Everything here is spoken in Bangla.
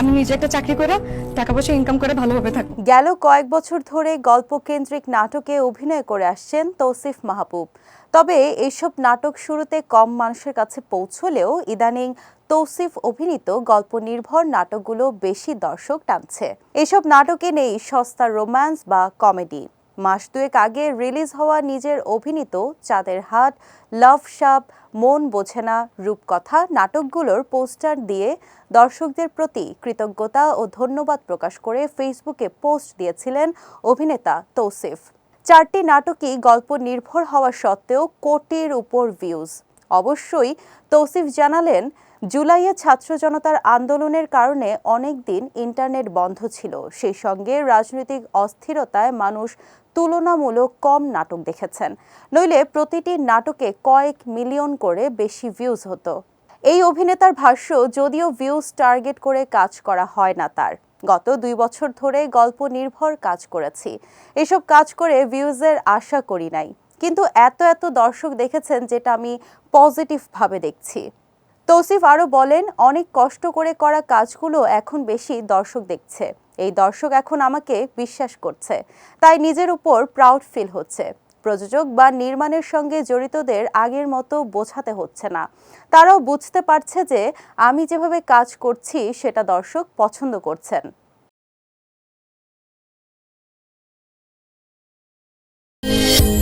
আমি নিজে একটা চাকরি করে টাকা পয়সা ইনকাম করে ভালোভাবে থাকব। গেল কয়েক বছর ধরে গল্প কেন্দ্রিক নাটকে অভিনয় করে আসছেন তৌসিফ মাহবুব। তবে এইসব নাটক শুরুতে কম মানুষের কাছে পৌঁছলেও ইদানিং তৌসিফ অভিনীত গল্প নির্ভর নাটকগুলো বেশি দর্শক টানছে। এসব নাটকে নেই সস্তা রোম্যান্স বা কমেডি। মাস দুয়েক আগে রিলিজ হওয়া নিজের অভিনীত চাঁদের হাট, লাভ সাপ, মন বোঝে না, রূপকথা নাটকগুলোর পোস্টার দিয়ে দর্শকদের প্রতি কৃতজ্ঞতা ও ধন্যবাদ প্রকাশ করে ফেসবুকে পোস্ট দিয়েছিলেন অভিনেতা তৌসিফ। চারটি নাটকই গল্প নির্ভর হওয়া সত্ত্বেও কোটির উপর ভিউজ অবশ্যই তৌসিফ জানালেন, জুলাইয়ে ছাত্র জনতার আন্দোলনের কারণে অনেক দিন ইন্টারনেট বন্ধ ছিল। সেই সঙ্গে রাজনৈতিক অস্থিরতায় মানুষ তুলনামূলক কম নাটক দেখেছেন। নইলে প্রতিটি নাটকে কয়েক মিলিয়ন করে বেশি ভিউজ হতো। এই অভিনেতার ভাষ্য, যদিও ভিউজ টার্গেট করে কাজ করা হয় না তার। গত দুই বছর ধরে গল্প নির্ভর কাজ করেছি। এসব কাজ করে ভিউজের আশা করি নাই। কিন্তু এত এত দর্শক দেখেছেন যেটা আমি পজিটিভভাবে দেখছি। তৌসিফ আরও বলেন, অনেক কষ্ট করে করা কাজগুলো এখন বেশি দর্শক দেখছে। এই দর্শক এখন আমাকে বিশ্বাস করছে। তাই নিজের উপর প্রাউড ফিল হচ্ছে। প্রযোজক বা নির্মাণের সঙ্গে জড়িতদের আগের মতো বোঝাতে হচ্ছে না। তারাও বুঝতে পারছে যে আমি যেভাবে কাজ করছি, সেটা দর্শক পছন্দ করছেন। thank you